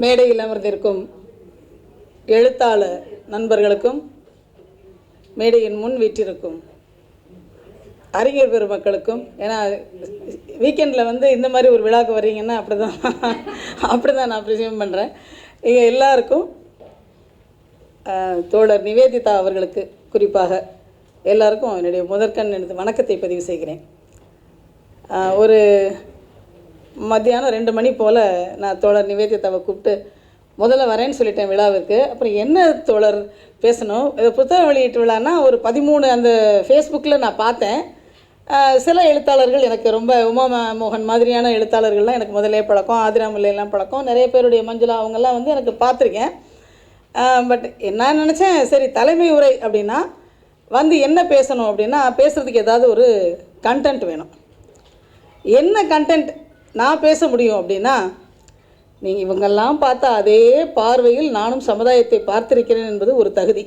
மேடையில் அமர்ந்திருக்கும் எழுத்தாளர் நண்பர்களுக்கும் மேடையின் முன் வீட்டிற்கும் அறிஞர் பெருமக்களுக்கும் ஏன்னா வீக்கெண்டில் வந்து இந்த மாதிரி ஒரு விழாக்கு வர்றீங்கன்னா அப்படி தான் அப்படி தான் நான் ப்ரிசியூம் பண்ணுறேன் இங்கே எல்லாருக்கும் தோழர் நிவேதிதா அவர்களுக்கு குறிப்பாக எல்லாருக்கும் என்னுடைய முதற்கண் எனது வணக்கத்தை பதிவு செய்கிறேன். ஒரு மத்தியானம் ரெண்டு மணி போல் நான் தோழர் நிவேதிதாவை கூப்பிட்டு முதல்ல வரேன்னு சொல்லிட்டேன் விழாவுக்கு அப்புறம் என்ன தோழர் பேசணும்? இது புத்தக வெளியீட்டு விழான்னா ஒரு பதிமூணு அந்த ஃபேஸ்புக்கில் நான் பார்த்தேன். சில எழுத்தாளர்கள் எனக்கு ரொம்ப உமா ம- மோகன் மாதிரியான எழுத்தாளர்கள்லாம் எனக்கு முதலே பழக்கம் ஆதிராமலையெல்லாம் பழக்கம். நிறைய பேருடைய மஞ்சுளா அவங்கெல்லாம் வந்து எனக்கு பார்த்துருக்கேன். பட் நான் நினச்சேன் சரி தலைமை உரை அப்படின்னா வந்து என்ன பேசணும் அப்படின்னா பேசுகிறதுக்கு ஏதாவது ஒரு கண்டென்ட் வேணும். என்ன கண்டென்ட் நான் பேச முடியும் அப்படின்னா நீங்கள் இவங்கெல்லாம் பார்த்தா அதே பார்வையில் நானும் சமுதாயத்தை பார்த்திருக்கிறேன் என்பது ஒரு தகுதி.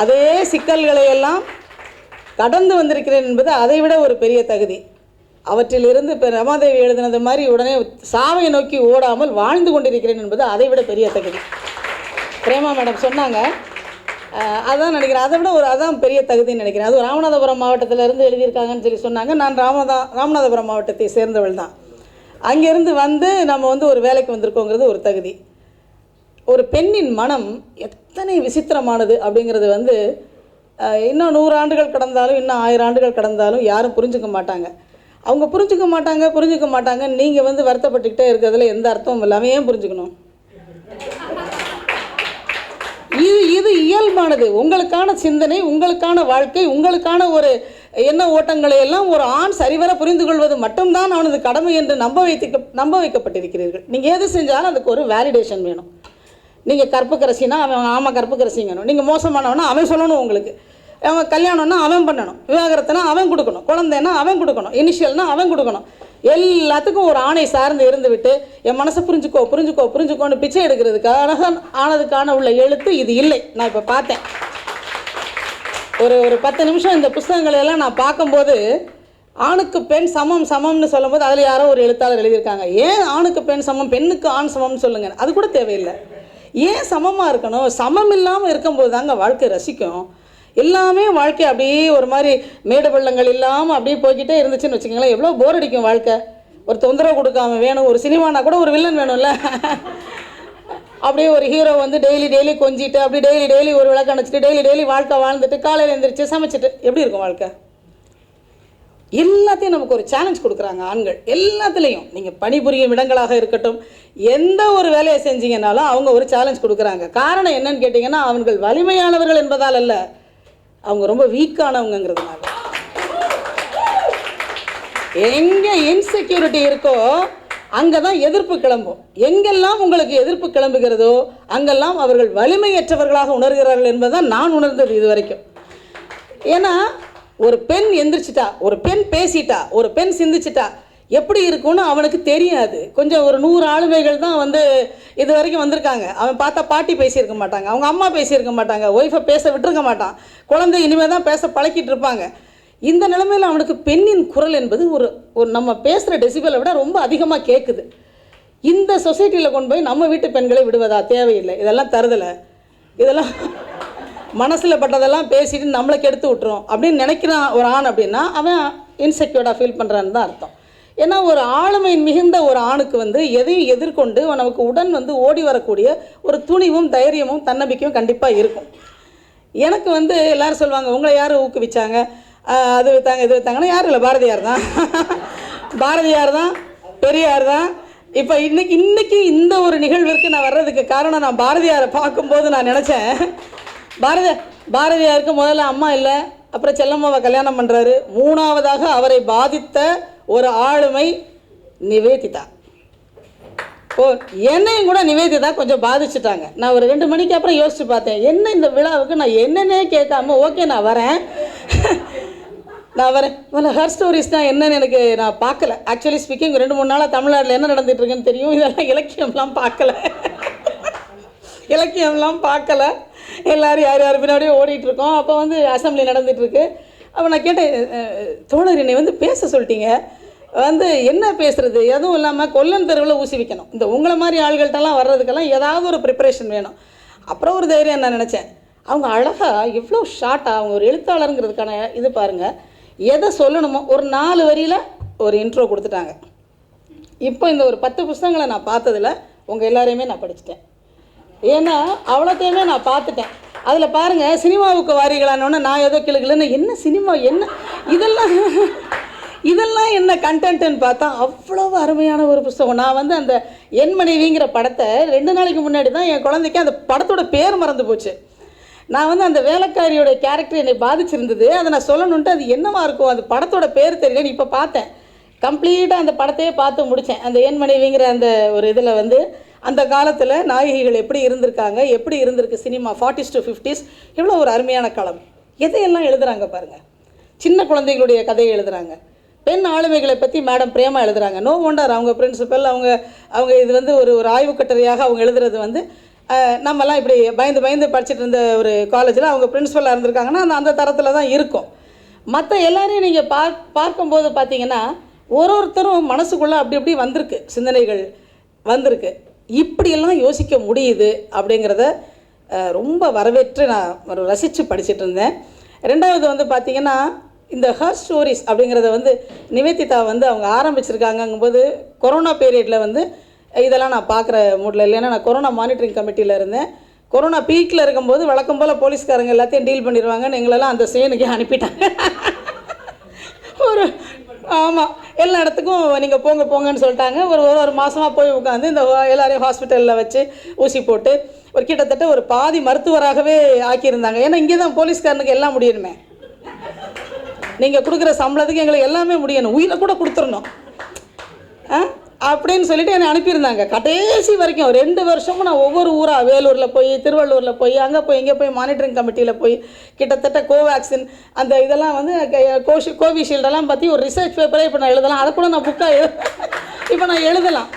அதே சிக்கல்களை எல்லாம் கடந்து வந்திருக்கிறேன் என்பது அதை விட ஒரு பெரிய தகுதி. அவற்றிலிருந்து இப்போ ரமாதேவி எழுதினது மாதிரி உடனே சாவை நோக்கி ஓடாமல் வாழ்ந்து கொண்டிருக்கிறேன் என்பது அதை விட பெரிய தகுதி. பிரேமா மேடம் சொன்னாங்க அதான் நினைக்கிறேன். அதை விட ஒரு அதான் பெரிய தகுதின்னு நினைக்கிறேன். அதுவும் ராமநாதபுரம் மாவட்டத்திலேருந்து எழுதியிருக்காங்கன்னு சொல்லி சொன்னாங்க. நான் ராமதா ராமநாதபுரம் மாவட்டத்தை சேர்ந்தவள் தான். அங்கேருந்து வந்து நம்ம வந்து ஒரு வேலைக்கு வந்திருக்கோங்கிறது ஒரு தகுதி. ஒரு பெண்ணின் மனம் எத்தனை விசித்திரமானது அப்படிங்கிறது வந்து இன்னும் நூறு ஆண்டுகள் கடந்தாலும் இன்னும் ஆயிரம் ஆண்டுகள் கடந்தாலும் யாரும் புரிஞ்சுக்க மாட்டாங்க. அவங்க புரிஞ்சுக்க மாட்டாங்க புரிஞ்சுக்க மாட்டாங்க நீங்கள் வந்து வருத்தப்பட்டுக்கிட்டே இருக்கிறதுல எந்த அர்த்தமும் இல்லாமல் ஏன் புரிஞ்சுக்கணும்? இது இது இயல்பானது. உங்களுக்கான சிந்தனை உங்களுக்கான வாழ்க்கை உங்களுக்கான ஒரு எண்ண ஓட்டங்களை எல்லாம் ஒரு ஆண் சரிவர புரிந்து கொள்வது மட்டும்தான் அவனது கடமை என்று நம்ப வைத்து நம்ப வைக்கப்பட்டிருக்கிறீர்கள். நீங்கள் எது செஞ்சாலும் அதுக்கு ஒரு வேலிடேஷன் வேணும். நீங்கள் கற்புக்கரசினா அவன் ஆமாம் கற்புக்கரசிங்கணும் நீங்கள் மோசமானவனா அவன் சொல்லணும் உங்களுக்கு. அவன் கல்யாணம்னா அவன் பண்ணணும். விவாகரத்துனா அவன் கொடுக்கணும். குழந்தைன்னா அவன் கொடுக்கணும். இனிஷியல்னா அவன் கொடுக்கணும். எல்லாத்துக்கும் ஒரு ஆணை சார்ந்து இருந்துவிட்டு என் மனசை புரிஞ்சுக்கோ புரிஞ்சுக்கோ புரிஞ்சுக்கோன்னு பிச்சை எடுக்கிறதுக்காக ஆனதுக்கான உள்ள எழுத்து இது இல்லை. நான் இப்போ பார்த்தேன். ஒரு ஒரு பத்து நிமிஷம் இந்த புஸ்தகங்களை எல்லாம் நான் பார்க்கும்போது ஆணுக்கு பெண் சமம் சமம்னு சொல்லும்போது அதில் யாரோ ஒரு எழுத்தாளர் எழுதியிருக்காங்க. ஏன் ஆணுக்கு பெண் சமம் பெண்ணுக்கு ஆண் சமம்னு சொல்லுங்க? அது கூட தேவையில்லை. ஏன் சமமாக இருக்கணும்? சமம் இல்லாமல் இருக்கும்போது தாங்க வாழ்க்கை ரசிக்கும். எல்லாமே வாழ்க்கை அப்படியே ஒரு மாதிரி மேடு பள்ளங்கள் இல்லாமல் அப்படியே போய்கிட்டே இருந்துச்சுன்னு வச்சுக்கோங்களேன். எவ்வளோ போர் அடிக்கும் வாழ்க்கை. ஒரு தொந்தரவு கொடுக்காம வேணும். ஒரு சினிமானா கூட ஒரு வில்லன் வேணும்ல. அப்படியே ஒரு ஹீரோ வந்து டெய்லி டெய்லி கொஞ்சிட்டு அப்படி டெய்லி டெய்லி ஒரு விளக்கு அணைச்சிட்டு டெய்லி டெய்லி வாழ்க்கை வாழ்ந்துட்டு காலையில் எழுந்திரிச்சு சமைச்சிட்டு. எப்படி இருக்கும் வாழ்க்கை? எல்லாத்தையும் நமக்கு ஒரு சேலஞ்ச் கொடுக்குறாங்க ஆண்கள். எல்லாத்துலேயும். நீங்கள் பணிபுரியும் இடங்களாக இருக்கட்டும் எந்த ஒரு வேலையை செஞ்சீங்கனாலும் அவங்க ஒரு சேலஞ்ச் கொடுக்குறாங்க. காரணம் என்னன்னு கேட்டிங்கன்னா அவர்கள் வலிமையானவர்கள் என்பதால் அல்ல. அவங்க ரொம்ப வீக்கானவங்கிறதுனால எங்கே இன்செக்யூரிட்டி இருக்கோ அங்கே தான் எதிர்ப்பு கிளம்பும். எங்கெல்லாம் உங்களுக்கு எதிர்ப்பு கிளம்புகிறதோ அங்கெல்லாம் அவர்கள் வலிமையற்றவர்களாக உணர்கிறார்கள் என்பதுதான் நான் உணர்ந்தது இது வரைக்கும் ஏன்னா ஒரு பெண் எந்திரிச்சிட்டா ஒரு பெண் பேசிட்டா ஒரு பெண் சிந்திச்சிட்டா எப்படி இருக்கும்னு அவனுக்கு தெரியாது. கொஞ்சம் ஒரு நூறு ஆளுமைகள் தான் வந்து இது வரைக்கும் வந்திருக்காங்க. அவன் பார்த்தா பாட்டி பேசியிருக்க மாட்டாங்க. அவங்க அம்மா பேசியிருக்க மாட்டாங்க. ஒய்ஃபை பேச விட்டுருக்க மாட்டான். குழந்தை இனிமேல் தான் பேச பழக்கிட்டு இருப்பாங்க. இந்த நிலைமையில் அவனுக்கு பெண்ணின் குரல் என்பது ஒரு ஒரு நம்ம பேசுகிற டெசிபலை விட ரொம்ப அதிகமாக கேட்குது இந்த சொசைட்டியில் கொண்டு போய் நம்ம வீட்டு பெண்களை விடுவதா? தேவையில்லை. இதெல்லாம் தருதலை. இதெல்லாம் மனசில் பட்டதெல்லாம் பேசிட்டு நம்மளை கெடுத்து விட்டுரும் அப்படின்னு நினைக்கிறான் ஒரு ஆண் அப்படின்னா அவன் இன்செக்யூர்டாக ஃபீல் பண்ணுறான்னு தான் அர்த்தம். ஏன்னா ஒரு ஆளுமை மிகுந்த ஒரு ஆணுக்கு வந்து எதையும் எதிர்கொண்டு நமக்கு உடன் வந்து ஓடி வரக்கூடிய ஒரு துணிவும் தைரியமும் தன்னம்பிக்கையும் கண்டிப்பாக இருக்கும். எனக்கு வந்து எல்லோரும் சொல்லுவாங்க உங்களை யார் ஊக்குவிச்சாங்க? அது வைத்தாங்க இது வைத்தாங்கன்னா யாரும் இல்லை பாரதியார் தான். பாரதியார் தான் பெரியார் தான். இப்போ இன்னைக்கு இன்றைக்கி இந்த ஒரு நிகழ்விற்கு நான் வர்றதுக்கு காரணம் நான் பாரதியாரை பார்க்கும்போது நான் நினச்சேன். பாரதி பாரதியாருக்கு முதல்ல அம்மா இல்லை அப்புறம் செல்லம்மாவை கல்யாணம் பண்ணுறாரு மூணாவதாக அவரை பாதித்த ஒரு ஆளுமை நிவேதிதா. ஓ என்னையும் கூட நிவேதிதா கொஞ்சம் பாதிச்சுட்டாங்க. நான் ஒரு ரெண்டு மணிக்கு அப்புறம் யோசிச்சு பார்த்தேன். என்ன இந்த விழாவுக்கு நான் என்னென்னே கேட்காம ஓகே நான் வரேன். நான் வரேன். முதல்ல ஹர் ஸ்டோரிஸ் தான் என்னன்னு எனக்கு நான் பார்க்கல. ஆக்சுவலி ஸ்பீக்கிங் ரெண்டு மூணு நாளாக தமிழ்நாட்டில் என்ன நடந்துட்டு இருக்குன்னு தெரியும். இதெல்லாம் இலக்கியம்லாம் பார்க்கல. இலக்கியம்லாம் பார்க்கல. எல்லோரும் யார் யார் பின்னாடியும் ஓடிட்டுருக்கோம் அப்போ வந்து அசம்பிளி நடந்துகிட்ருக்கு அப்போ நான் கேட்டேன் தோழர் என்னை வந்து பேச சொல்லிட்டீங்க. வந்து என்ன பேசுகிறது எதுவும் இல்லாமல் கொல்லன் தெருவில் ஊசி வைக்கணும். இந்த உங்களை மாதிரி ஆள்கள்ட்டெல்லாம் வர்றதுக்கெல்லாம் ஏதாவது ஒரு ப்ரிப்பரேஷன் வேணும். அப்புறம் ஒரு தைரியம் நான் நினச்சேன். அவங்க அழகாக இவ்வளோ ஷார்ட்டாக அவங்க ஒரு எழுத்தாளருங்கிறதுக்கான இது பாருங்கள் எதை சொல்லணுமோ ஒரு நாலு வரியில் ஒரு இன்ட்ரோ கொடுத்துட்டாங்க. இப்போ இந்த ஒரு பத்து புஸ்தகங்களை நான் பார்த்ததில் உங்கள் எல்லாரையுமே நான் படிச்சிட்டேன். ஏன்னா அவ்வளோத்தையுமே நான் பார்த்துட்டேன். அதில் பாருங்கள் சினிமாவுக்கு வாரிகளானோன்னு நான் ஏதோ கிளுகிளுன்னு என்ன சினிமா என்ன? இதெல்லாம் இதெல்லாம் என்ன கண்டென்ட்னு பார்த்தா அவ்வளோ அருமையான ஒரு புஸ்தகம். நான் வந்து அந்த என் மனைவிங்கிற படத்தை ரெண்டு நாளைக்கு முன்னாடி தான் என் குழந்தைக்கு அந்த படத்தோட பேர் மறந்து போச்சு. நான் வந்து அந்த வேலைக்காரியோட கேரக்டர் என்னை பாதிச்சிருந்தது. அதை நான் சொல்லணுன்ட்டு அது என்னவா இருக்கும்? அந்த படத்தோட பேர் தெரியலன்னு இப்போ பார்த்தேன். கம்ப்ளீட்டாக அந்த படத்தையே பார்த்து முடித்தேன் அந்த என் மனைவிங்கிற அந்த ஒரு இதில் வந்து அந்த காலத்தில் நாயகிகள் எப்படி இருந்திருக்காங்க எப்படி இருந்திருக்கு சினிமா ஃபார்ட்டிஸ் டு ஃபிஃப்டிஸ் எவ்வளோ ஒரு அருமையான காலம் எதையெல்லாம் எழுதுறாங்க பாருங்கள் சின்ன குழந்தைகளுடைய கதையை எழுதுகிறாங்க பெண் ஆளுமைகளை பற்றி மேடம் பிரேமா எழுதுகிறாங்க நோ ஒண்டர் அவங்க பிரின்சிபல் அவங்க அவங்க இது வந்து ஒரு ஒரு ஆய்வுக்கட்டுரையாக அவங்க எழுதுறது வந்து நம்மலாம் இப்படி பயந்து பயந்து படிச்சுட்டு இருந்த ஒரு காலேஜில் அவங்க பிரின்ஸிபலாக இருந்திருக்காங்கன்னா அந்த அந்த தரத்தில் தான் இருக்கும். மற்ற எல்லாரையும் நீங்கள் பார் பார்க்கும்போது பார்த்தீங்கன்னா ஒரு ஒருத்தரும் மனசுக்குள்ளே அப்படி அப்படி வந்திருக்கு. சிந்தனைகள் வந்திருக்கு. இப்படியெல்லாம் யோசிக்க முடியுது அப்படிங்கிறத ரொம்ப வரவேற்று நான் ஒரு ரசித்து படிச்சிட்டு இருந்தேன். ரெண்டாவது வந்து பார்த்திங்கன்னா இந்த ஹர் ஸ்டோரிஸ் அப்படிங்கிறத வந்து நிவேதிதா வந்து அவங்க ஆரம்பிச்சிருக்காங்கங்கும்போது கொரோனா பீரியடில் வந்து இதெல்லாம் நான் பார்க்குற மூடில் இல்லைன்னா நான் கொரோனா மானிட்டரிங் கமிட்டியில் இருந்தேன். கொரோனா பீக்கில் இருக்கும்போது வழக்கம் போல் போலீஸ்காரங்க எல்லாத்தையும் டீல் பண்ணிடுவாங்கன்னு எங்களெல்லாம் அந்த சேனுக்கே அனுப்பிட்டாங்க. ஒரு ஆமாம் எல்லா இடத்துக்கும் நீங்கள் போங்க போங்கன்னு சொல்லிட்டாங்க. ஒரு ஒரு ஒரு மாதமாக போய் உட்காந்து இந்த எல்லாரையும் ஹாஸ்பிட்டலில் வச்சு ஊசி போட்டு ஒரு கிட்டத்தட்ட ஒரு பாதி மருத்துவராகவே ஆக்கியிருந்தாங்க. ஏன்னா இங்கே தான் போலீஸ்காரனுக்கு எல்லாம் முடியணுமே. நீங்கள் கொடுக்குற சம்பளத்துக்கு எங்களுக்கு எல்லாமே முடியணும். உயிரை கூட கொடுத்துடணும் ஆ? அப்படின்னு சொல்லிட்டு என்னை அனுப்பியிருந்தாங்க. கடைசி வரைக்கும் ரெண்டு வருஷமும் நான் ஒவ்வொரு ஊராக வேலூரில் போய் திருவள்ளூரில் போய் அங்கே போய் இங்கே போய் மானிட்டரிங் கமிட்டியில் போய் கிட்டத்தட்ட கோவேக்சின் அந்த இதெல்லாம் வந்து கோஷி கோவிஷீல்டெல்லாம் பற்றி ஒரு ரிசர்ச் பேப்பரே இப்போ நான் எழுதலாம். அதை கூட நான் புக்காக எழு இப்போ நான் எழுதலாம்.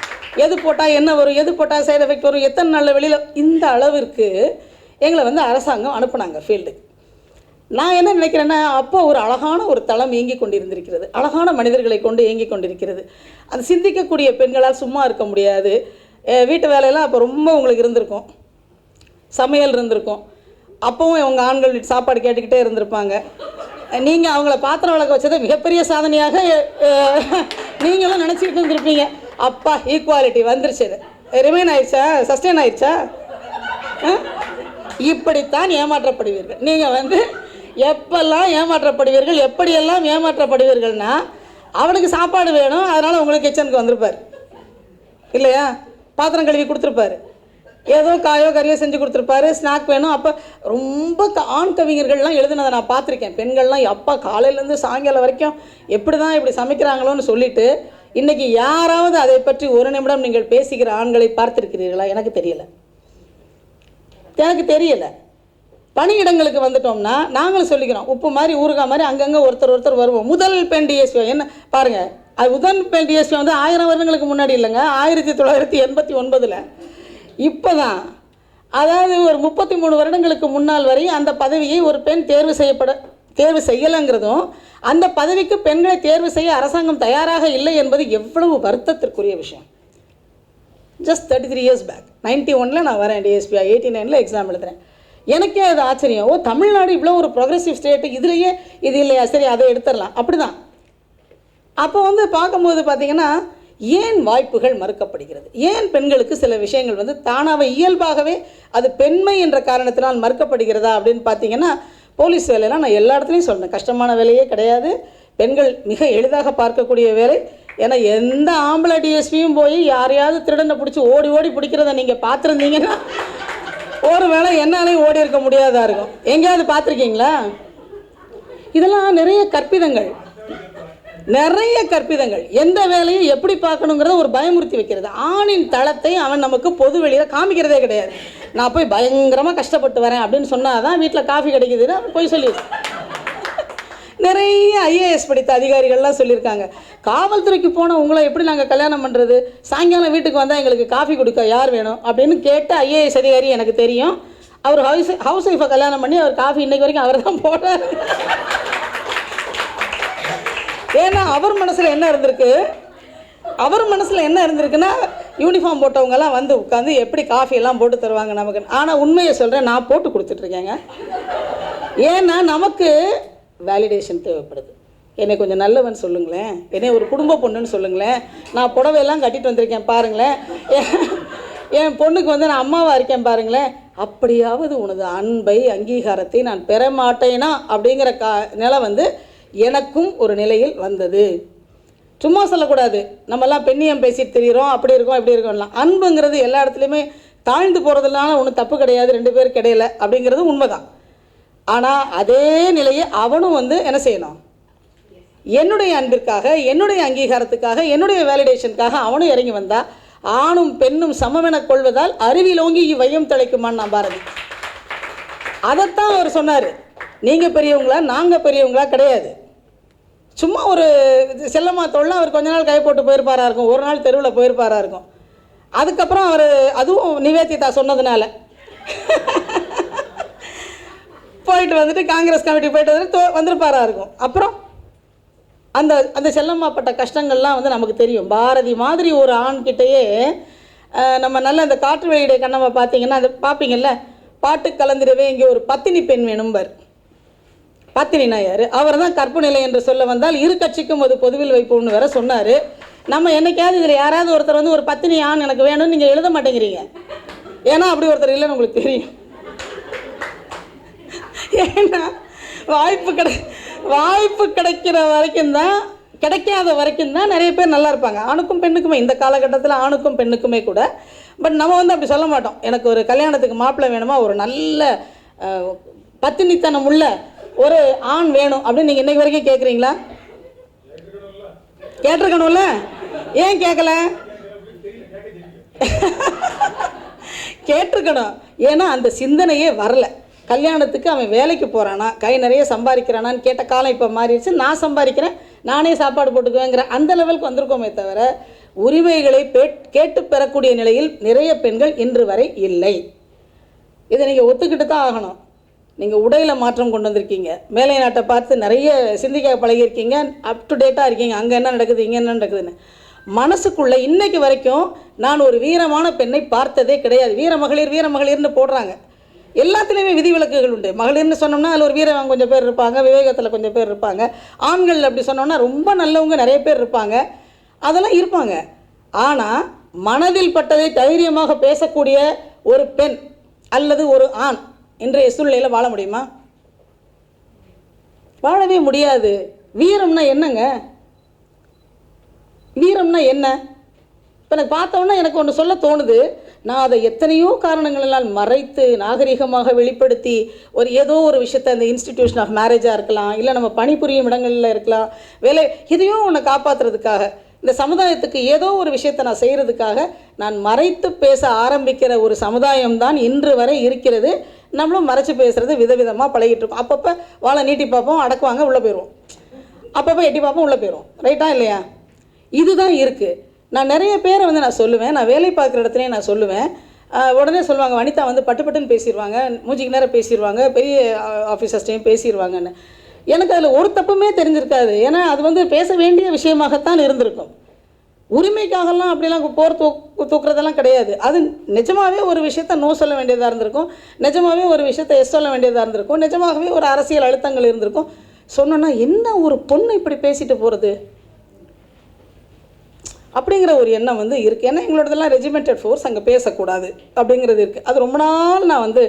எது போட்டால் என்ன வரும்? எது போட்டால் சைடு எஃபெக்ட் வரும்? எத்தனை நாளில் வெளியில் இந்த அளவிற்கு எங்களை வந்து அரசாங்கம் அனுப்புனாங்க ஃபீல்டுக்கு நான் என்ன நினைக்கிறேன்னா அப்போ ஒரு அழகான ஒரு தளம் இயங்கி கொண்டிருந்திருக்கிறது. அழகான மனிதர்களை கொண்டு இயங்கி கொண்டிருக்கிறது. அது சிந்திக்கக்கூடிய பெண்களால் சும்மா இருக்க முடியாது. வீட்டு வேலையெல்லாம் அப்போ ரொம்ப உங்களுக்கு இருந்திருக்கும். சமையல் இருந்திருக்கும். அப்போவும் அவங்க ஆண்கள் சாப்பாடு கேட்டுக்கிட்டே இருந்திருப்பாங்க. நீங்கள் அவங்கள பாத்திரம் விளக்க வச்சதை மிகப்பெரிய சாதனையாக நீங்களும் நினச்சிக்கிட்டு இருந்திருப்பீங்க. அப்பா ஈக்குவாலிட்டி வந்துருச்சு ரிமைன் ஆயிடுச்சா? சஸ்டெயின் ஆயிடுச்சா? இப்படித்தான் ஏமாற்றப்படுவீர்கள். நீங்கள் வந்து எப்பெல்லாம் ஏமாற்றப்படுவீர்கள் எப்படியெல்லாம் ஏமாற்றப்படுவீர்கள்னா அவனுக்கு சாப்பாடு வேணும் அதனால் உங்களுக்கு கிச்சனுக்கு வந்திருப்பார். இல்லையா? பாத்திரம் கழுவி கொடுத்துருப்பாரு. ஏதோ காயோ கறியோ செஞ்சு கொடுத்துருப்பாரு ஸ்நாக் வேணும். அப்போ ரொம்ப ஆண் கவிஞர்கள்லாம் எழுதுனதை நான் பார்த்துருக்கேன். பெண்கள்லாம் அப்பா காலையிலேருந்து சாயங்காலம் வரைக்கும் எப்படி தான் இப்படி சமைக்கிறாங்களோன்னு சொல்லிட்டு இன்றைக்கி யாராவது அதை பற்றி ஒரு நிமிடம் நீங்கள் பேசுகிற ஆண்களை பார்த்திருக்கிறீர்களா? எனக்கு தெரியலை. எனக்கு தெரியலை. பணியிடங்களுக்கு வந்துட்டோம்னா நாங்களும் சொல்லிக்கிறோம் உப்பு மாதிரி ஊறுகாய் மாதிரி அங்கங்கே ஒருத்தர் ஒருத்தர் வருவோம். முதல் பெண் டிஎஸ்பி என்ன பாருங்க அது முதல் பெண் டிஎஸ்பி வந்து ஆயிரம் வருடங்களுக்கு முன்னாடி இல்லைங்க ஆயிரத்தி தொள்ளாயிரத்தி எண்பத்தி ஒன்பதில். இப்போ தான் அதாவது ஒரு முப்பத்தி மூணு வருடங்களுக்கு முன்னால் வரை அந்த பதவியை ஒரு பெண் தேர்வு செய்யப்பட தேர்வு செய்யலைங்கிறதும் அந்த பதவிக்கு பெண்களை தேர்வு செய்ய அரசாங்கம் தயாராக இல்லை என்பது எவ்வளவு வருத்தத்திற்குரிய விஷயம். Just thirty three years back ninety ஒனில் நான் வரேன் டிஎஸ்பி எயிட்டி நைனில் எக்ஸாம் எழுதுறேன். எனக்கே அது ஆச்சரியம். ஓ தமிழ்நாடு இவ்வளோ ஒரு ப்ரொக்ரெசிவ் ஸ்டேட்டு இதுலேயே இது இல்லையா? சரி அதை எடுத்துடலாம். அப்படி தான் அப்போ வந்து பார்க்கும்போது பார்த்திங்கன்னா ஏன் வாய்ப்புகள் மறுக்கப்படுகிறது? ஏன் பெண்களுக்கு சில விஷயங்கள் வந்து தானாகவே இயல்பாகவே அது பெண்மை என்ற காரணத்தினால் மறுக்கப்படுகிறதா அப்படின்னு பார்த்தீங்கன்னா போலீஸ் வேலையெல்லாம் நான் எல்லா இடத்துலையும் சொன்னேன் கஷ்டமான வேலையே கிடையாது. பெண்கள் மிக எளிதாக பார்க்கக்கூடிய வேலை. ஏன்னா எந்த ஆம்பளை டிஎஸ்பியும் போய் யாரையாவது திருடனை பிடிச்சி ஓடி ஓடி பிடிக்கிறத நீங்கள் பார்த்துருந்தீங்கன்னா ஒரு வேளை என்னாலையும் ஓடி இருக்க முடியாதா இருக்கும். எங்கேயாவது பார்த்துருக்கீங்களா? இதெல்லாம் நிறைய கற்பிதங்கள். நிறைய கற்பிதங்கள். எந்த வேலையும் எப்படி பார்க்கணுங்கிறத ஒரு பயமுறுத்தி வைக்கிறது. ஆணின் தளத்தை அவன் நமக்கு பொது வெளியில் காமிக்கிறதே கிடையாது. நான் போய் பயங்கரமாக கஷ்டப்பட்டு வரேன் அப்படின்னு சொன்னால் தான் வீட்டில் காஃபி கிடைக்குதுன்னு அவன் போய் சொல்லி நிறைய ஐஏஎஸ் படித்த அதிகாரிகள்லாம் சொல்லியிருக்காங்க. காவல்துறைக்கு போன உங்களை எப்படி நாங்கள் கல்யாணம் பண்ணுறது சாயங்காலம் வீட்டுக்கு வந்தால் எங்களுக்கு காஃபி கொடுக்க யார் வேணும்? அப்படின்னு கேட்ட ஐஏஎஸ் அதிகாரி எனக்கு தெரியும். அவர் ஹவுஸ் ஹவுஸ் ஒய்ஃபை கல்யாணம் பண்ணி அவர் காஃபி இன்னைக்கு வரைக்கும் அவர் தான் போட்டார் ஏன்னா அவர் மனசில் என்ன இருந்திருக்கு? அவர் மனசில் என்ன இருந்திருக்குன்னா யூனிஃபார்ம் போட்டவங்கெல்லாம் வந்து உட்காந்து எப்படி காஃபியெல்லாம் போட்டு தருவாங்க நமக்கு ஆனால் உண்மையை சொல்கிறேன் நான் போட்டு கொடுத்துட்ருக்கேங்க ஏன்னா நமக்கு வேலிடேஷன் தேவைப்படுது. என்னை கொஞ்சம் நல்லவன் சொல்லுங்களேன். என்னை ஒரு குடும்ப பொண்ணுன்னு சொல்லுங்களேன். நான் புடவையெல்லாம் கட்டிட்டு வந்திருக்கேன் பாருங்களேன். என் பொண்ணுக்கு வந்து நான் அம்மாவாக இருக்கேன் பாருங்களேன். அப்படியாவது உனது அன்பை அங்கீகாரத்தை நான் பெற மாட்டேனா? அப்படிங்கிற கா நிலை வந்து எனக்கும் ஒரு நிலையில் வந்தது. சும்மா சொல்லக்கூடாது. நம்மெல்லாம் பெண்ணியம் பேசிட்டு தெரிகிறோம் அப்படி இருக்கோம் இப்படி இருக்கோம்லாம். அன்புங்கிறது எல்லா இடத்துலையுமே தாழ்ந்து போகிறதுனால ஒன்றும் தப்பு கிடையாது ரெண்டு பேருக்கு இடையில அப்படிங்கிறது உண்மைதான். ஆனால் அதே நிலையை அவனும் வந்து என்ன செய்யணும் என்னுடைய அன்பிற்காக என்னுடைய அங்கீகாரத்துக்காக என்னுடைய வேலிடேஷனுக்காக அவனும் இறங்கி வந்தா ஆணும் பெண்ணும் சமமென கொள்வதால் அறிவிலோங்கி இவ்வையம் திளைக்குமான்னு நான் பாரதி. அதைத்தான் அவர் சொன்னார். நீங்கள் பெரியவங்களா நாங்கள் பெரியவங்களா கிடையாது. சும்மா ஒரு இது செல்லம்மா தொழில் அவர் கொஞ்ச நாள் கை போட்டு போயிருப்பாரா இருக்கும். ஒரு நாள் தெருவில் போயிருப்பாரா இருக்கும். அதுக்கப்புறம் அவர் அதுவும் நிவேதிதா சொன்னதுனால. போயிட்டு வந்துட்டு காங்கிரஸ் கமிட்டி போயிட்டு வந்துட்டு வந்திருப்பாரா இருக்கும். அப்புறம் அந்த அந்த செல்லம்மாப்பட்ட கஷ்டங்கள்லாம் வந்து நமக்கு தெரியும். பாரதி மாதிரி ஒரு ஆண்கிட்டயே நம்ம நல்ல அந்த காற்று வெளியிடைய கண்ணம்மா பார்த்தீங்கன்னா அது பார்ப்பீங்கல்ல? பாட்டு கலந்துடவே இங்கே ஒரு பத்தினி பெண் வேணும்பர். பத்தினி நாயார். அவர் தான் கற்பு நிலை என்று சொல்ல வந்தால் இரு கட்சிக்கும் அது பொதுவில் வைப்போம்னு வேற சொன்னார். நம்ம என்னைக்காவது இதில் யாராவது ஒருத்தர் வந்து ஒரு பத்தினி ஆண் எனக்கு வேணும்னு நீங்கள் எழுத மாட்டேங்கிறீங்க. ஏன்னா அப்படி ஒருத்தர் இல்லைன்னு உங்களுக்கு தெரியும். ஏன்னா வாய்ப்பு கிடை வாய்ப்பு கிடைக்கிற வரைக்கும் தான் கிடைக்காத வரைக்கும் தான் நிறைய பேர் நல்லா இருப்பாங்க. ஆணுக்கும் பெண்ணுக்குமே இந்த காலகட்டத்தில் ஆணுக்கும் பெண்ணுக்குமே கூட. பட் நம்ம வந்து அப்படி சொல்ல மாட்டோம். எனக்கு ஒரு கல்யாணத்துக்கு மாப்பிள்ளை வேணுமா? ஒரு நல்ல பத்தினித்தனம் உள்ள ஒரு ஆண் வேணும் அப்படின்னு நீங்கள் இன்னைக்கு வரைக்கும் கேட்குறீங்களா கேட்டிருக்கணும்ல? ஏன் கேட்கல கேட்டிருக்கணும். ஏன்னா அந்த சிந்தனையே வரலை. கல்யாணத்துக்கு அவன் வேலைக்கு போகிறானா கை நிறைய சம்பாதிக்கிறானான்னு கேட்ட காலம் இப்போ மாறிடுச்சு. நான் சம்பாதிக்கிறேன் நானே சாப்பாடு போட்டுக்குவேங்கிற அந்த லெவலுக்கு வந்திருக்கோமே தவிர உரிமைகளை கேட்டு பெறக்கூடிய நிலையில் நிறைய பெண்கள் இன்று வரை இல்லை. இதை நீங்கள் ஒத்துக்கிட்டு தான் ஆகணும். நீங்கள் உடையில் மாற்றம் கொண்டு வந்திருக்கீங்க. மேலை நாட்டை பார்த்து நிறைய சிந்திக்க பழகியிருக்கீங்க அப் டு டேட்டாக இருக்கீங்க. அங்கே என்ன நடக்குது இங்கே என்ன நடக்குதுன்னு. மனசுக்குள்ளே இன்றைக்கு வரைக்கும் நான் ஒரு வீரமான பெண்ணை பார்த்ததே கிடையாது. வீர மகளிர் வீர மகளிர்னு போடுறாங்க. எல்லாத்துலேயுமே விதிவிலக்குகள் உண்டு. மகளிர்னு சொன்னோம்னா அதில் ஒரு வீரன் கொஞ்சம் பேர் இருப்பாங்க விவேகத்தில் கொஞ்சம் பேர் இருப்பாங்க. ஆண்கள் அப்படி சொன்னோம்னா ரொம்ப நல்லவங்க நிறைய பேர் இருப்பாங்க. அதெல்லாம் இருப்பாங்க. ஆனால் மனதில் பட்டதை தைரியமாக பேசக்கூடிய ஒரு பெண் அல்லது ஒரு ஆண் இன்றைய சூழ்நிலையில் வாழ முடியுமா? வாழவே முடியாது. வீரம்னா என்னங்க? வீரம்னா என்ன? இப்போ எனக்கு பார்த்தோன்னா எனக்கு ஒன்று சொல்ல தோணுது. நான் அதை எத்தனையோ காரணங்களெல்லாம் மறைத்து நாகரிகமாக வெளிப்படுத்தி ஒரு ஏதோ ஒரு விஷயத்தை இந்த இன்ஸ்டிடியூஷன் ஆஃப் மேரேஜாக இருக்கலாம் இல்லை நம்ம பணிபுரியும் இடங்களில் இருக்கலாம் வேலை இதையும் உன்னை காப்பாற்றுறதுக்காக இந்த சமுதாயத்துக்கு ஏதோ ஒரு விஷயத்தை நான் செய்கிறதுக்காக நான் மறைத்து பேச ஆரம்பிக்கிற ஒரு சமுதாயம் தான் இன்று வரை இருக்கிறது. நம்மளும் மறைச்சு பேசுகிறது விதவிதமாக பழகிட்டு இருக்கோம் அப்பப்போ வாழை நீட்டி பார்ப்போம் அடக்குவாங்க உள்ளே போயிடுவோம். அப்பப்போ எட்டி பார்ப்போம் உள்ளே போயிடும் ரைட்டா இல்லையா? இதுதான் இருக்குது நான் நிறைய பேரை வந்து நான் சொல்லுவேன். நான் வேலை பார்க்குற இடத்துலையும் நான் சொல்லுவேன். உடனே சொல்லுவாங்க வனிதா வந்து பட்டு பட்டுன்னு பேசிடுவாங்க மூஞ்சிக்கு நேரம் பேசிடுவாங்க பெரிய ஆஃபீஸர்ஸ்டையும் பேசிடுவாங்கன்னு எனக்கு அதில் ஒரு தப்புமே தெரிஞ்சிருக்காது. ஏன்னா அது வந்து பேச வேண்டிய விஷயமாகத்தான் இருந்திருக்கும். உரிமைக்காகலாம் அப்படிலாம் போர் தூக்கு தூக்குறதெல்லாம் கிடையாது. அது நிஜமாகவே ஒரு விஷயத்த நோ சொல்ல வேண்டியதாக இருந்திருக்கும். நிஜமாகவே ஒரு விஷயத்த எஸ் சொல்ல வேண்டியதாக இருந்திருக்கும். நிஜமாகவே ஒரு அரசியல் அழுத்தங்கள் இருந்திருக்கும். சொன்னோன்னா என்ன ஒரு பொண்ணு இப்படி பேசிட்டு போகிறது அப்படிங்கிற ஒரு எண்ணம் வந்து இருக்குது ஏன்னா எங்களோடதெல்லாம் ரெஜிமெண்டட் ஃபோர்ஸ் அங்கே பேசக்கூடாது அப்படிங்கிறது இருக்குது அது ரொம்ப நாள் நான் வந்து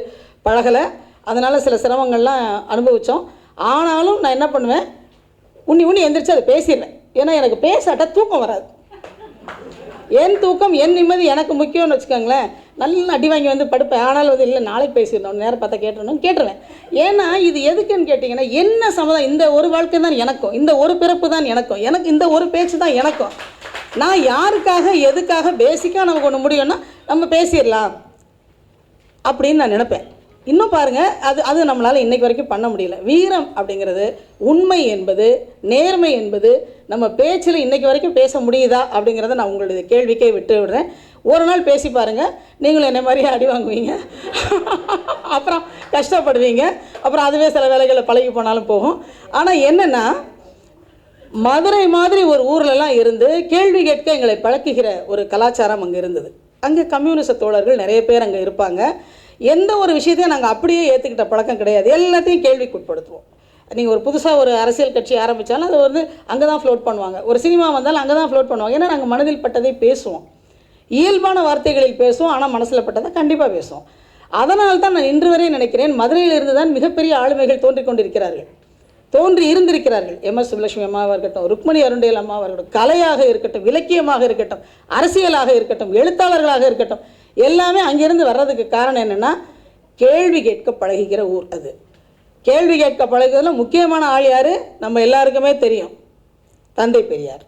பழகலை. அதனால் சில சிரமங்கள்லாம் அனுபவித்தோம் ஆனாலும் நான் என்ன பண்ணுவேன்? உன்னி உன்னி எந்திரிச்சு அதை பேசிடுவேன். ஏன்னா எனக்கு பேசாட்டா தூக்கம் வராது. என் தூக்கம் என் நிம்மதி எனக்கு முக்கியம்னு வச்சுக்கோங்களேன். நல்லா அடி வாங்கி வந்து படுப்பேன். ஆனாலும் வந்து இல்லை நாளைக்கு பேசிடணும். நேரம் பார்த்தா கேட்டுருணும் கேட்டுருவேன். ஏன்னா இது எதுக்குன்னு கேட்டிங்கன்னா என்ன சமுதாயம் இந்த ஒரு வாழ்க்கை தான் எனக்கும். இந்த ஒரு பிறப்பு தான் எனக்கும். எனக்கு இந்த ஒரு பேச்சு தான் எனக்கும். நான் யாருக்காக எதுக்காக பேசிக்காக நமக்கு ஒன்று முடியும்னா நம்ம பேசிடலாம் அப்படின்னு நான் நினப்பேன். இன்னும் பாருங்கள் அது அது நம்மளால் இன்றைக்கு வரைக்கும் பண்ண முடியல. வீரம் அப்படிங்கிறது உண்மை என்பது நேர்மை என்பது நம்ம பேச்சில் இன்றைக்கு வரைக்கும் பேச முடியுதா அப்படிங்கிறத நான் உங்களுடைய கேள்விக்கே விட்டு விடுறேன். ஒரு நாள் பேசி பாருங்கள் நீங்களும் என்ன மாதிரியே அடி வாங்குவீங்க. அப்புறம் கஷ்டப்படுவீங்க. அப்புறம் அதுவே சில வேலைகளை பழகி போனாலும் போகும். ஆனால் என்னென்னா மதுரை மாதிரி ஒரு ஊர்லலாம் இருந்து கேள்வி கேட்க எங்களை பழக்குகிற ஒரு கலாச்சாரம் அங்கே இருந்தது. அங்கே கம்யூனிச தோழர்கள் நிறைய பேர் அங்கே இருப்பாங்க. எந்த ஒரு விஷயத்தையும் நாங்கள் அப்படியே ஏற்றுக்கிட்ட பழக்கம் கிடையாது. எல்லாத்தையும் கேள்விக்குட்படுத்துவோம். நீங்கள் ஒரு புதுசாக ஒரு அரசியல் கட்சி ஆரம்பித்தாலும் அது வந்து அங்கே தான் ஃப்ளோட் பண்ணுவாங்க. ஒரு சினிமா வந்தாலும் அங்கே தான் ஃப்ளோட் பண்ணுவாங்க. ஏன்னா நாங்கள் மனதில் பட்டதை பேசுவோம். இயல்பான வார்த்தைகளில் பேசுவோம். ஆனால் மனசில் பட்டதை கண்டிப்பாக பேசுவோம். அதனால் தான் நான் இன்று வரை நினைக்கிறேன் மதுரையிலிருந்து தான் மிகப்பெரிய ஆளுமைகள் தோன்றிக் கொண்டிருக்கிறார்கள். தோன்றி இருந்திருக்கிறார்கள். எம் எஸ் சுப்புலட்சுமி அம்மாவாக இருக்கட்டும் ருக்மணி அருண்டேல் அம்மாவாக இருக்கட்டும் கலையாக இருக்கட்டும் இலக்கியமாக இருக்கட்டும் அரசியலாக இருக்கட்டும் எழுத்தாளர்களாக இருக்கட்டும் எல்லாமே அங்கிருந்து வர்றதுக்கு காரணம் என்னென்னா கேள்வி கேட்க பழகுகிற ஊர் அது. கேள்வி கேட்க பழகுறதுல முக்கியமான ஆள் யார்? நம்ம எல்லாருக்குமே தெரியும். தந்தை பெரியார்.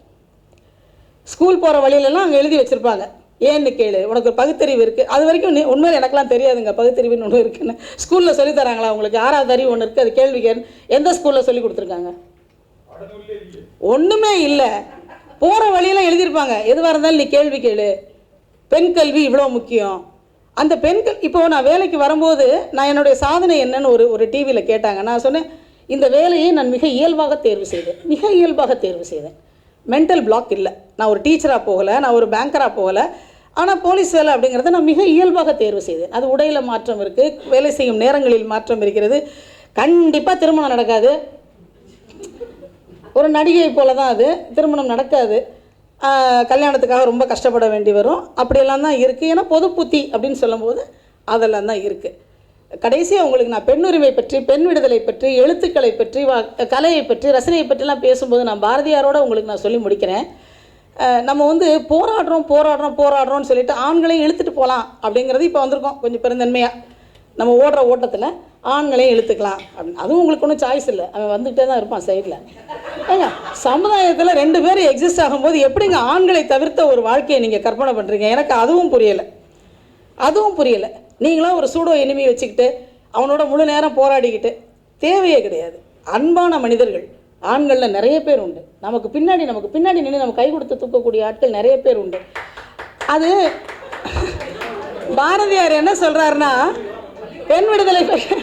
ஸ்கூல் போகிற வழியிலலாம் அங்கே எழுதி வச்சுருப்பாங்க. ஏன்னு கேளு. உனக்கு ஒரு பகுத்தறிவு இருக்குது அது வரைக்கும் நீ உண்மையில் எனக்கெல்லாம் தெரியாதுங்க. பகுத்தறிவுன்னு ஒன்று இருக்குன்னு. ஸ்கூலில் சொல்லி தராங்களா? உங்களுக்கு ஆறாவது அறிவு ஒன்று இருக்குது அது கேள்வி கேள். எந்த ஸ்கூலில் சொல்லி கொடுத்துருக்காங்க? ஒன்றுமே இல்லை. போகிற வழியெல்லாம் எழுதியிருப்பாங்க. எதுவாக இருந்தாலும் நீ கேள்வி கேளு. பெண் கல்வி இவ்வளோ முக்கியம். அந்த பெண்கள் இப்போ நான் வேலைக்கு வரும்போது நான் என்னுடைய சாதனை என்னன்னு ஒரு ஒரு டிவியில் கேட்டாங்க. நான் சொன்னேன் இந்த வேலையை நான் மிக இயல்பாக தேர்வு செய்தேன். மிக இயல்பாக தேர்வு செய்தேன். மென்டல் பிளாக் இல்லை. நான் ஒரு டீச்சராக போகலை. நான் ஒரு பேங்கராக போகலை. ஆனால் போலீஸ் வேலை அப்படிங்கிறத நான் மிக இயல்பாக தேர்வு செய்தேன் அது உடையில் மாற்றம் இருக்குது வேலை செய்யும் நேரங்களில் மாற்றம் இருக்கிறது. கண்டிப்பாக திருமணம் நடக்காது. ஒரு நடிகை போல தான் அது. திருமணம் நடக்காது. கல்யாணத்துக்காக ரொம்ப கஷ்டப்பட வேண்டி வரும். அப்படியெல்லாம் தான் இருக்குது ஏன்னா பொது புத்தி அப்படின்னு சொல்லும்போது அதெல்லாம் தான் இருக்குது கடைசியாக உங்களுக்கு நான் பெண்ணுரிமை பற்றி பெண் விடுதலை பற்றி எழுத்துக்களை பற்றி வா கலையை பற்றி ரசனையை பற்றிலாம் பேசும்போது நான் பாரதியாரோட உங்களுக்கு நான் சொல்லி முடிக்கிறேன். நம்ம வந்து போராடுறோம் போராடுறோம் போராடுறோம்னு சொல்லிட்டு ஆண்களையும் இழுத்துட்டு போகலாம் அப்படிங்கிறது இப்போ வந்திருக்கோம். கொஞ்சம் பெருந்தன்மையாக நம்ம ஓடுற ஓட்டத்தில் ஆண்களையும் இழுத்துக்கலாம் அப்படின்னு. அதுவும் உங்களுக்கு ஒன்றும் சாய்ஸ் இல்லை. அவன் வந்துகிட்டே தான் இருப்பான் சைடில் ஏங்க சமுதாயத்தில் ரெண்டு பேரும் எக்ஸிஸ்ட் ஆகும்போது எப்படிங்க ஆண்களை தவிர்த்த ஒரு வாழ்க்கையை நீங்கள் கற்பனை பண்ணுறீங்க எனக்கு அதுவும் புரியலை. அதுவும் புரியலை. நீங்களாம் ஒரு சூடோ இனிமையை வச்சுக்கிட்டு அவனோட முழு நேரம் போராடிக்கிட்டு தேவையே கிடையாது. அன்பான மனிதர்கள். ஆண்களில் நிறைய பேர் உண்டு. நமக்கு பின்னாடி நமக்கு பின்னாடி நின்று நம்ம கை கொடுத்து தூக்கக்கூடிய ஆட்கள் நிறைய பேர் உண்டு. அது பாரதியார் என்ன சொல்கிறாருன்னா பெண் விடுதலை பற்றி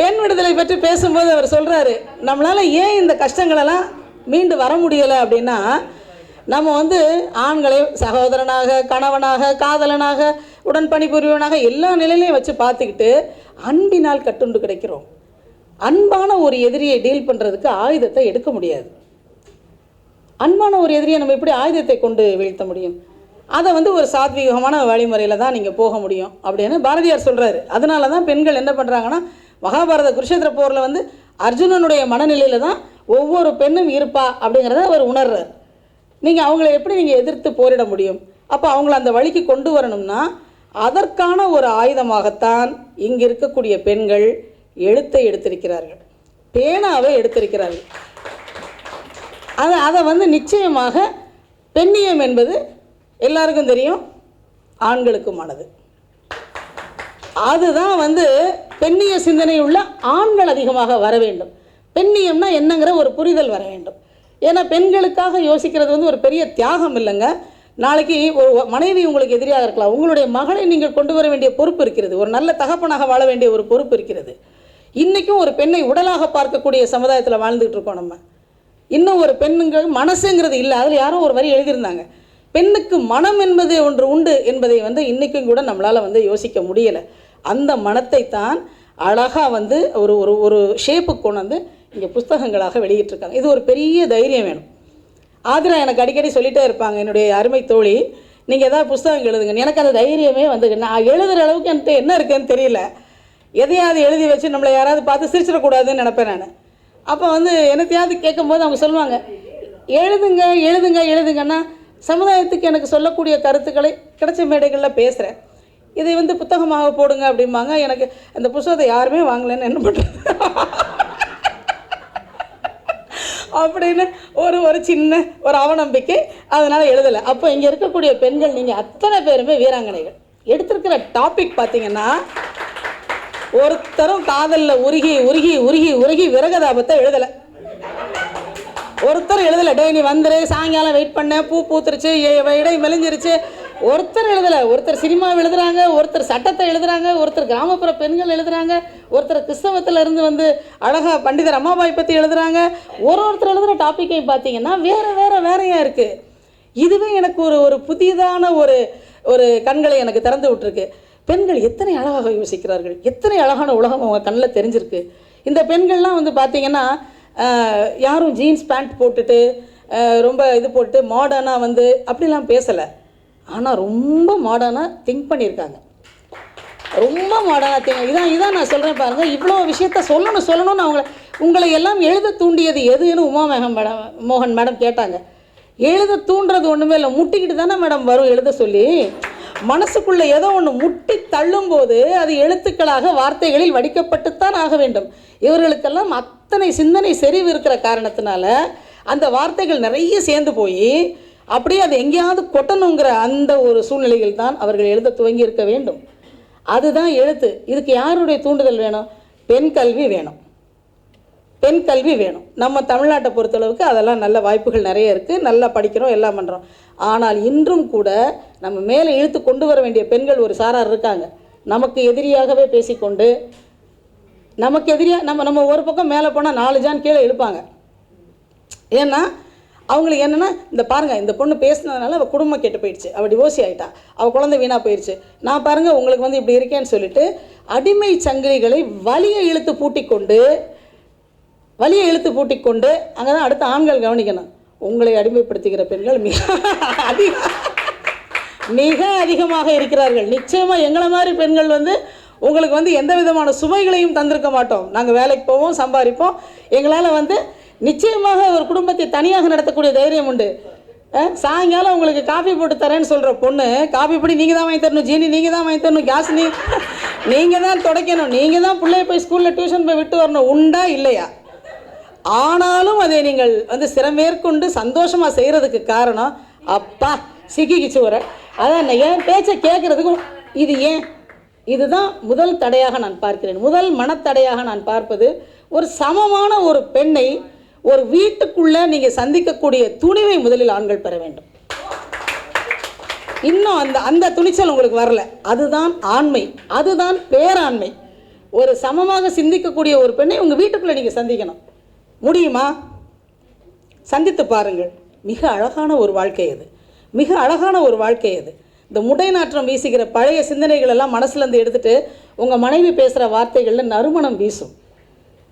பெண் விடுதலை பற்றி பேசும்போது அவர் சொல்கிறாரு நம்மளால் ஏன் இந்த கஷ்டங்களெல்லாம் மீண்டு வர முடியலை அப்படின்னா நம்ம வந்து ஆண்களை சகோதரனாக கணவனாக காதலனாக உடன் பணிபுரிவனாக எல்லா நிலையிலையும் வச்சு பார்த்துக்கிட்டு அன்பினால் கட்டுண்டு கிடைக்கிறோம். அன்பான ஒரு எதிரியை டீல் பண்ணுறதுக்கு ஆயுதத்தை எடுக்க முடியாது. அன்பான ஒரு எதிரியை நம்ம எப்படி ஆயுதத்தை கொண்டு வீழ்த்த முடியும்? அதை வந்து ஒரு சாத்வீகமான வழிமுறையில் தான் நீங்கள் போக முடியும் அப்படின்னு பாரதியார் சொல்கிறாரு அதனால தான் பெண்கள் என்ன பண்ணுறாங்கன்னா மகாபாரத குருஷேத்திர போரில் வந்து அர்ஜுனனுடைய மனநிலையில் தான் ஒவ்வொரு பெண்ணும் இருப்பா அப்படிங்கிறத அவர் உணர்றார். நீங்கள் அவங்கள எப்படி நீங்கள் எதிர்த்து போரிட முடியும்? அப்போ அவங்கள அந்த வழிக்கு கொண்டு வரணும்னா அதற்கான ஒரு ஆயுதமாகத்தான் இங்கே இருக்கக்கூடிய பெண்கள் எழுத்தை எடுத்திருக்கிறார்கள். பேனாவை எடுத்திருக்கிறார்கள். அதை அதை வந்து நிச்சயமாக பெண்ணியம் என்பது எல்லாருக்கும் தெரியும் ஆண்களுக்குமானது அதுதான் வந்து பெண்ணிய சிந்தனை உள்ள ஆண்கள் அதிகமாக வர வேண்டும். பெண்ணியம்னா என்னங்கிற ஒரு புரிதல் வர வேண்டும். ஏன்னா பெண்களுக்காக யோசிக்கிறது வந்து ஒரு பெரிய தியாகம் இல்லைங்க. நாளைக்கு ஒரு மனைவி உங்களுக்கு எதிரியாக இருக்கலாம். உங்களுடைய மகளை நீங்கள் கொண்டு வர வேண்டிய பொறுப்பு இருக்கிறது. ஒரு நல்ல தகப்பனாக வாழ வேண்டிய ஒரு பொறுப்பு இருக்கிறது. இன்றைக்கும் ஒரு பெண்ணை உடலாக பார்க்கக்கூடிய சமுதாயத்தில் வாழ்ந்துகிட்டு இருக்கோம் நம்ம. இன்னும் ஒரு பெண்ணுங்கள் மனசுங்கிறது இல்லை. அதில் யாரோ ஒரு வரி எழுதியிருந்தாங்க. பெண்ணுக்கு மனம் என்பது ஒன்று உண்டு என்பதை வந்து இன்றைக்கும் கூட நம்மளால் வந்து யோசிக்க முடியலை. அந்த மனத்தை தான் அழகாக வந்து ஒரு ஒரு ஒரு ஷேப்புக்கு கொண்டு வந்து இங்கே புஸ்தகங்களாக வெளியிட்டிருக்காங்க. இது ஒரு பெரிய தைரியம் வேணும். ஆதிரா எனக்கு அடிக்கடி சொல்லிகிட்டே இருப்பாங்க என்னுடைய அருமை தோழி நீங்கள் ஏதாவது புஸ்தகம் எழுதுங்க எனக்கு அந்த தைரியமே வந்து நான் எழுதுகிற அளவுக்கு என்கிட்ட என்ன இருக்குன்னு தெரியல. எதையாவது எழுதி வச்சு நம்மளை யாராவது பார்த்து சிரிச்சிடக்கூடாதுன்னு நினப்பேன் நான். அப்போ வந்து என்னத்தையாவது கேட்கும்போது அவங்க சொல்லுவாங்க எழுதுங்க எழுதுங்க எழுதுங்கன்னா சமுதாயத்துக்கு எனக்கு சொல்லக்கூடிய கருத்துக்களை கிடைச்ச மேடைகளில் பேசுகிறேன் இதை வந்து புத்தகமாக போடுங்க அப்படிம்பாங்க. எனக்கு அந்த புத்தகத்தை யாருமே வாங்கலைன்னு என்ன பண்ணுறது அப்படின்னு ஒரு ஒரு சின்ன ஒரு அவநம்பிக்கை அதனால் எழுதலை. அப்போ இங்கே இருக்கக்கூடிய பெண்கள் நீங்கள் அத்தனை பேருமே வீராங்கனைகள். எடுத்திருக்கிற டாபிக் பார்த்தீங்கன்னா ஒருத்தரும் காதலில் உருகி உருகி உருகி உருகி விரகதாபத்தை எழுதலை. ஒருத்தர் எழுதலை டே நீ வந்துரு சாயங்காலம் வெயிட் பண்ண பூ பூத்துருச்சு இடை மெலிஞ்சிருச்சு. ஒருத்தர் எழுதலை ஒருத்தர் சினிமா எழுதுறாங்க ஒருத்தர் சட்டத்தை எழுதுறாங்க ஒருத்தர் கிராமப்புற பெண்கள் எழுதுறாங்க ஒருத்தர் கிறிஸ்தவத்தில் இருந்து வந்து அழகா பண்டிதர் அம்மாபாய் பற்றி எழுதுறாங்க. ஒரு ஒருத்தர் எழுதுகிற டாப்பிக்கையும் பார்த்தீங்கன்னா வேறு வேறு வேறையாக இருக்குது இதுவே எனக்கு ஒரு ஒரு புதியதான ஒரு ஒரு கண்களை எனக்கு திறந்து விட்டுருக்கு. பெண்கள் எத்தனை அழகாக யோசிக்கிறார்கள்? எத்தனை அழகான உலகம் அவங்க கண்ணில் தெரிஞ்சிருக்கு? இந்த பெண்கள்லாம் வந்து பார்த்தீங்கன்னா யாரும் ஜீன்ஸ் பேண்ட் போட்டுட்டு ரொம்ப இது போட்டு மாடர்னாக வந்து அப்படிலாம் பேசலை. ஆனால் ரொம்ப மாடர்னாக திங்க் பண்ணியிருக்காங்க. ரொம்ப மாடர்னாக திங்க் இதான் இதான் நான் சொல்கிறேன் பாருங்கள் இவ்வளோ விஷயத்த சொல்லணும் சொல்லணும்னு அவங்கள உங்களை எல்லாம் எழுத தூண்டியது எதுன்னு உமா மேகம் மேடம் மோகன் மேடம் கேட்டாங்க. எழுத தூண்டுறது ஒன்றுமே இல்லை முட்டிக்கிட்டு தானே மேடம் வரும் எழுத சொல்லி. மனசுக்குள்ளே ஏதோ ஒன்று முட்டி தள்ளும்போது அது எழுத்துக்களாக வார்த்தைகளில் வடிக்கப்பட்டுத்தான் ஆக வேண்டும். இவர்களுக்கெல்லாம் அத்தனை சிந்தனை செறிவு இருக்கிற காரணத்தினால அந்த வார்த்தைகள் நிறைய சேர்ந்து போய் அப்படியே அது எங்கேயாவது கொட்டணுங்கிற அந்த ஒரு சூழ்நிலையில் தான் அவர்கள் எழுத துவங்கி இருக்க வேண்டும். அதுதான் எழுத்து. இதுக்கு யாருடைய தூண்டுதல் வேணும்? பெண் கல்வி வேணும். பெண் கல்வி வேணும். நம்ம தமிழ்நாட்டை பொறுத்தளவுக்கு அதெல்லாம் நல்ல வாய்ப்புகள் நிறைய இருக்குது நல்லா படிக்கிறோம் எல்லாம் பண்ணுறோம் ஆனால் இன்றும் கூட நம்ம மேலே இழுத்து கொண்டு வர வேண்டிய பெண்கள் ஒரு சாரார் இருக்காங்க. நமக்கு எதிரியாகவே பேசிக்கொண்டு நமக்கு எதிரியாக நம்ம நம்ம ஒரு பக்கம் மேலே போனால் நாலு ஜான் கீழே இழுப்பாங்க. ஏன்னா அவங்களுக்கு என்னென்னா இந்த பாருங்கள் இந்த பொண்ணு பேசுனதுனால அவள் குடும்பம் கெட்டு போயிடுச்சு. அவள் டிவோர்ஸி ஆகிட்டா அவள் குழந்தை வீணாக போயிடுச்சு நான் பாருங்கள் உங்களுக்கு வந்து இப்படி இருக்கேன்னு சொல்லிட்டு அடிமை சங்கிலிகளை வலியை இழுத்து பூட்டி கொண்டு வலியை இழுத்து பூட்டி கொண்டு அங்கே தான் அடுத்த ஆண்கள் கவனிக்கணும். உங்களை அடிமைப்படுத்துகிற பெண்கள் மிக அதிக மிக அதிகமாக இருக்கிறார்கள். நிச்சயமாக எங்களை மாதிரி பெண்கள் வந்து உங்களுக்கு வந்து எந்த விதமான சுமைகளையும் தந்திருக்க மாட்டோம். நாங்கள் வேலைக்கு போவோம் சம்பாதிப்போம். எங்களால் வந்து நிச்சயமாக ஒரு குடும்பத்தை தனியாக நடத்தக்கூடிய தைரியம் உண்டு. சாயங்காலம் உங்களுக்கு காஃபி போட்டு தரேன்னு சொல்கிற பொண்ணு காஃபி பொடி நீங்கள் தான் வாங்கி தரணும் ஜீனி நீங்கள் தான் வாங்கி தரணும் கேஸ் நீ நீங்கள் தான் துடைக்கணும். நீங்கள் தான் பிள்ளைய போய் ஸ்கூலில் டியூஷன் போய் விட்டு வரணும் உண்டா இல்லையா? ஆனாலும் அதை நீங்கள் வந்து சிறமேற்கொண்டு சந்தோஷமாக செய்கிறதுக்கு காரணம் அப்பா சிக்கிக்கிச்சு வர அதான் என் பேச்சை கேட்குறதுக்கு இது ஏன்? இதுதான் முதல் தடையாக நான் பார்க்கிறேன். முதல் மனத்தடையாக நான் பார்ப்பது ஒரு சமமான ஒரு பெண்ணை ஒரு வீட்டுக்குள்ளே நீங்கள் சந்திக்கக்கூடிய துணிவை முதலில் ஆண்கள் பெற வேண்டும். இன்னும் அந்த அந்த துணிச்சல் உங்களுக்கு வரல. அதுதான் ஆண்மை. அதுதான் பேராண்மை. ஒரு சமமாக சிந்திக்கக்கூடிய ஒரு பெண்ணை உங்கள் வீட்டுக்குள்ளே நீங்கள் சந்திக்கணும். முடியுமா? சந்தித்து பாருங்கள். மிக அழகான ஒரு வாழ்க்கை அது. மிக அழகான ஒரு வாழ்க்கை அது. இந்த முடை நாற்றம் வீசுகிற பழைய சிந்தனைகள் எல்லாம் மனசுலேருந்து எடுத்துட்டு உங்கள் மனைவி பேசுகிற வார்த்தைகளில் நறுமணம் வீசும்.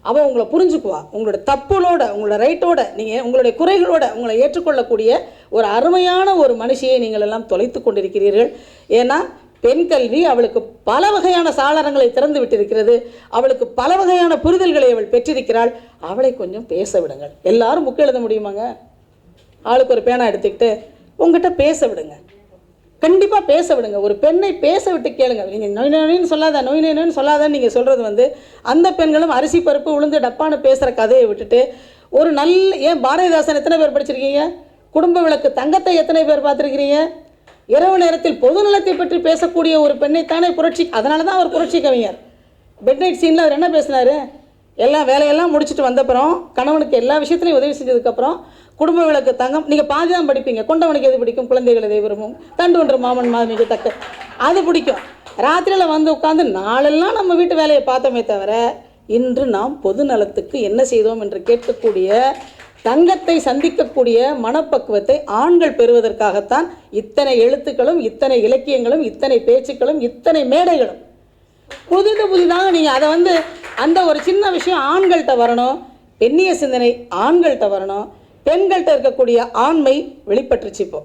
அவள் உங்களை புரிஞ்சுக்குவா. உங்களோட தப்புகளோட உங்களோட ரைட்டோட நீங்கள் உங்களுடைய குறைகளோட உங்களை ஏற்றுக்கொள்ளக்கூடிய ஒரு அருமையான ஒரு மனுஷியை நீங்கள் எல்லாம் தொலைத்து கொண்டிருக்கிறீர்கள். ஏன்னா பெண் கல்வி அவளுக்கு பல வகையான சாளரங்களை திறந்து விட்டிருக்கிறது. அவளுக்கு பல வகையான புரிதல்களை அவள் பெற்றிருக்கிறாள். அவளை கொஞ்சம் பேச விடுங்கள். எல்லாரும் புக்கு எழுத முடியுமாங்க? ஆளுக்கு ஒரு பேனா எடுத்துக்கிட்டு உங்ககிட்ட பேச விடுங்க. கண்டிப்பாக பேச விடுங்க. ஒரு பெண்ணை பேச விட்டு கேளுங்க. நீங்கள் நொய் நோயின்னு சொல்லாத நொய் நோயின்னு சொல்லாதன்னு நீங்கள் சொல்கிறது வந்து அந்த பெண்களும் அரிசி பருப்பு உளுந்து டப்பான்னு பேசுகிற கதையை விட்டுட்டு ஒரு நல்ல ஏன் பாரதிதாசன் எத்தனை பேர் படிச்சிருக்கீங்க? குடும்ப விளக்கு தங்கத்தை எத்தனை பேர் பார்த்துருக்கிறீங்க? இரவு நேரத்தில் பொது நலத்தை பற்றி பேசக்கூடிய ஒரு பெண்ணைத்தானே புரட்சி அதனால தான் அவர் புரட்சி கவிஞர். பெட் நைட் சீனில் அவர் என்ன பேசினாரு? எல்லாம் வேலையெல்லாம் முடிச்சுட்டு வந்தப்புறம் கணவனுக்கு எல்லா விஷயத்துலையும் உதவி செஞ்சதுக்கப்புறம் குடும்ப விளக்கு தங்கம் நீங்கள் பாதி தான் படிப்பீங்க கொண்டவனுக்கு எது பிடிக்கும்? குழந்தைகள் எதை விரும்பும்? தண்டு ஒன்று மாமன் மாமிக்கு தக்க. அது பிடிக்கும். ராத்திரியில் வந்து உட்காந்து நாளெல்லாம் நம்ம வீட்டு வேலையை பார்த்தோமே தவிர இன்று நாம் பொது நலத்துக்கு என்ன செய்தோம் என்று கேட்கக்கூடிய தங்கத்தை சந்திக்கக்கூடிய மனப்பக்குவத்தை ஆண்கள் பெறுவதற்காகத்தான் இத்தனை எழுத்துக்களும் இத்தனை இலக்கியங்களும் இத்தனை பேச்சுக்களும் இத்தனை மேடைகளும். புதிது புதிதாக நீங்கள் அதை வந்து அந்த ஒரு சின்ன விஷயம் ஆண்கள்கிட்ட வரணும் பெண்ணிய சிந்தனை ஆண்கள்கிட்ட வரணும். பெண்கள்கிட்ட இருக்கக்கூடிய ஆண்மை வெளிப்பட்டுருச்சு இப்போ.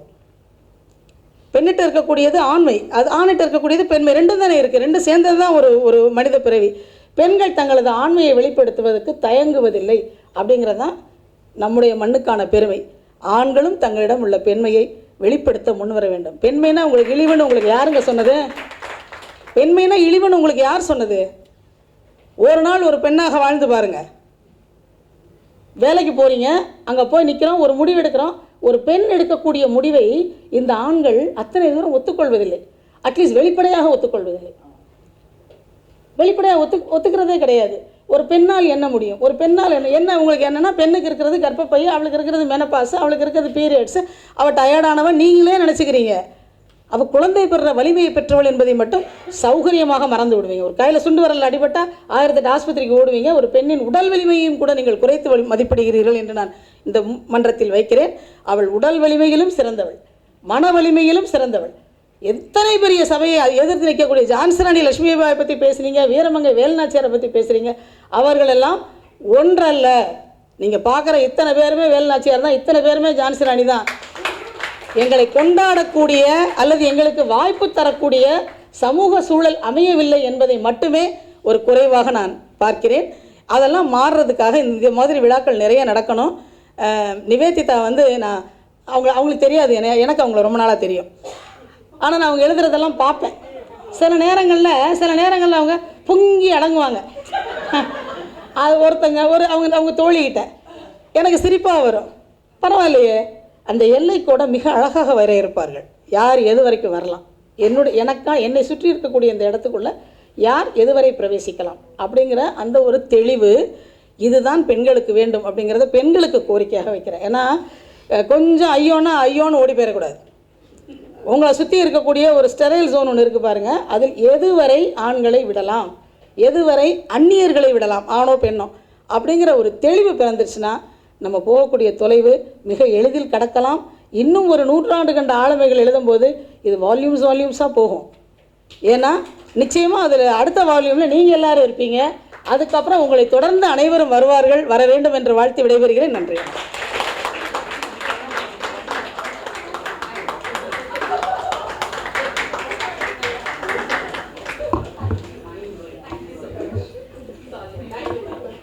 பெண்ணிட்ட இருக்கக்கூடியது ஆண்மை அது ஆணிட்ட இருக்கக்கூடியது பெண்மை. ரெண்டும் தானே இருக்குது ரெண்டும் சேர்ந்தது தான் ஒரு ஒரு மனித பிறவி. பெண்கள் தங்களது ஆண்மையை வெளிப்படுத்துவதற்கு தயங்குவதில்லை அப்படிங்கிறது தான் நம்முடைய மண்ணுக்கான பெருமை. ஆண்களும் தங்களிடம் உள்ள பெண்மையை வெளிப்படுத்த முன்வர வேண்டும். பெண்மைனா உங்களுக்கு இழிவுன்னு உங்களுக்கு யாருங்க சொன்னது? பெண்மைனா இழிவுன்னு உங்களுக்கு யார் சொன்னது? ஒரு நாள் ஒரு பெண்ணாக வாழ்ந்து பாருங்க. வேலைக்கு போறீங்க அங்கே போய் நிற்கிறோம் ஒரு முடிவு எடுக்கிறோம். ஒரு பெண் எடுக்கக்கூடிய முடிவை இந்த ஆண்கள் அத்தனை தூரம் ஒத்துக்கொள்வதில்லை. அட்லீஸ்ட் வெளிப்படையாக ஒத்துக்கொள்வதில்லை. வெளிப்படையாக ஒத்து ஒத்துக்கிறதே கிடையாது. ஒரு பெண்ணால் என்ன முடியும்? ஒரு பெண்ணால் என்ன? என்ன உங்களுக்கு என்னென்னா பெண்ணுக்கு இருக்கிறது கர்ப்பப்பை அவளுக்கு இருக்கிறது மெனப்பாஸ் அவளுக்கு இருக்கிறது பீரியட்ஸு அவள் டயர்டானவன் நீங்களே நினச்சிக்கிறீங்க. அவள் குழந்தை பெறுற வலிமையை பெற்றவள் என்பதை மட்டும் சௌகரியமாக மறந்து விடுவீங்க. ஒரு கையில் சுண்டு வரல் அடிபட்டால் ஆயிரத்தெட்டு ஆஸ்பத்திரிக்கு ஓடுவீங்க. ஒரு பெண்ணின் உடல் வலிமையையும் கூட நீங்கள் குறைத்து வலி- மதிப்பிடுகிறீர்கள் என்று நான் இந்த மன்றத்தில் வைக்கிறேன். அவள் உடல் வலிமையிலும் சிறந்தவள். மன வலிமையிலும் சிறந்தவள். எத்தனை பெரிய சபையை எதிர்த்து நிற்கக்கூடிய ஜான்சராணி லட்சுமிபாயை பற்றி பேசுகிறீங்க வீரமங்க வேலுநாச்சியாரை பற்றி பேசுகிறீங்க அவர்களெல்லாம் ஒன்றல்ல. நீங்கள் பார்க்குற இத்தனை பேருமே வேலுநாச்சியார் தான் இத்தனை பேருமே ஜான்சராணி தான். எங்களை கொண்டாடக்கூடிய அல்லது எங்களுக்கு வாய்ப்பு தரக்கூடிய சமூக சூழல் அமையவில்லை என்பதை மட்டுமே ஒரு குறைவாக நான் பார்க்கிறேன். அதெல்லாம் மாறுறதுக்காக இந்த மாதிரி விழாக்கள் நிறைய நடக்கணும். நிவேதிதா வந்து நான் அவங்க அவங்களுக்கு தெரியாது எனக்கு அவங்கள ரொம்ப நாளாக தெரியும். ஆனால் நான் அவங்க எழுதுறதெல்லாம் பார்ப்பேன். சில நேரங்களில் சில நேரங்களில் அவங்க பொங்கி அடங்குவாங்க. அது ஒருத்தங்க ஒரு அவங்க அவங்க தோழிக்கிட்ட எனக்கு சிரிப்பாக வரும். பரவாயில்லையே. அந்த எல்லைக்கூட மிக அழகாக வரையறுப்பார்கள் யார் எது வரைக்கும் வரலாம். என்னுடைய எனக்கா என்னை சுற்றி இருக்கக்கூடிய இந்த இடத்துக்குள்ள யார் எதுவரை பிரவேசிக்கலாம் அப்படிங்கிற அந்த ஒரு தெளிவு இதுதான் பெண்களுக்கு வேண்டும் அப்படிங்கிறத பெண்களுக்கு கோரிக்கையாக வைக்கிறேன். ஏன்னா கொஞ்சம் ஐயோன்னா ஐயோன்னு ஓடி போயிடக்கூடாது. உங்களை சுற்றி இருக்கக்கூடிய ஒரு ஸ்டெரைல் ஜோன் ஒன்று இருக்குது பாருங்கள் அதில் எதுவரை ஆண்களை விடலாம்? எதுவரை அந்நியர்களை விடலாம்? ஆணோ பெண்ணோ? அப்படிங்கிற ஒரு தெளிவு பிறந்துருச்சுன்னா நம்ம போகக்கூடிய தொலைவு மிக எளிதில் கடக்கலாம். இன்னும் ஒரு நூற்றாண்டு கண்ட ஆளுமைகள் எழுதும்போது இது வால்யூம்ஸ் வால்யூம்ஸாக போகும். ஏன்னா நிச்சயமாக அதில் அடுத்த வால்யூமில் நீங்கள் எல்லாரும் இருப்பீங்க. அதுக்கப்புறம் உங்களை தொடர்ந்து அனைவரும் வருவார்கள் வர வேண்டும் என்று வாழ்த்து விடைபெறுகிறேன். நன்றி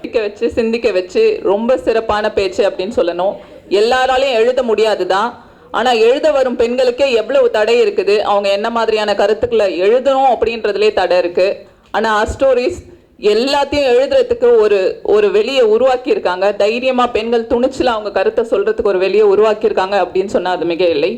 சிந்திக்க வச்சு சிந்திக்க வச்சு ரொம்ப சிறப்பான பேச்சு அப்படின்னு சொல்லணும். எல்லாராலையும் எழுத முடியாது தான் ஆனால் எழுத வரும் பெண்களுக்கே எவ்வளவு தடை இருக்குது? அவங்க என்ன மாதிரியான கருத்துக்களை எழுதணும் அப்படின்றதுலே தடை இருக்கு. ஆனால் அஸ்டோரிஸ் எல்லாத்தையும் எழுதுறதுக்கு ஒரு ஒரு வெளியை உருவாக்கியிருக்காங்க. தைரியமாக பெண்கள் துணிச்சல அவங்க கருத்தை சொல்றதுக்கு ஒரு வெளியை உருவாக்கியிருக்காங்க அப்படின்னு சொன்னால் அது மிக இல்லை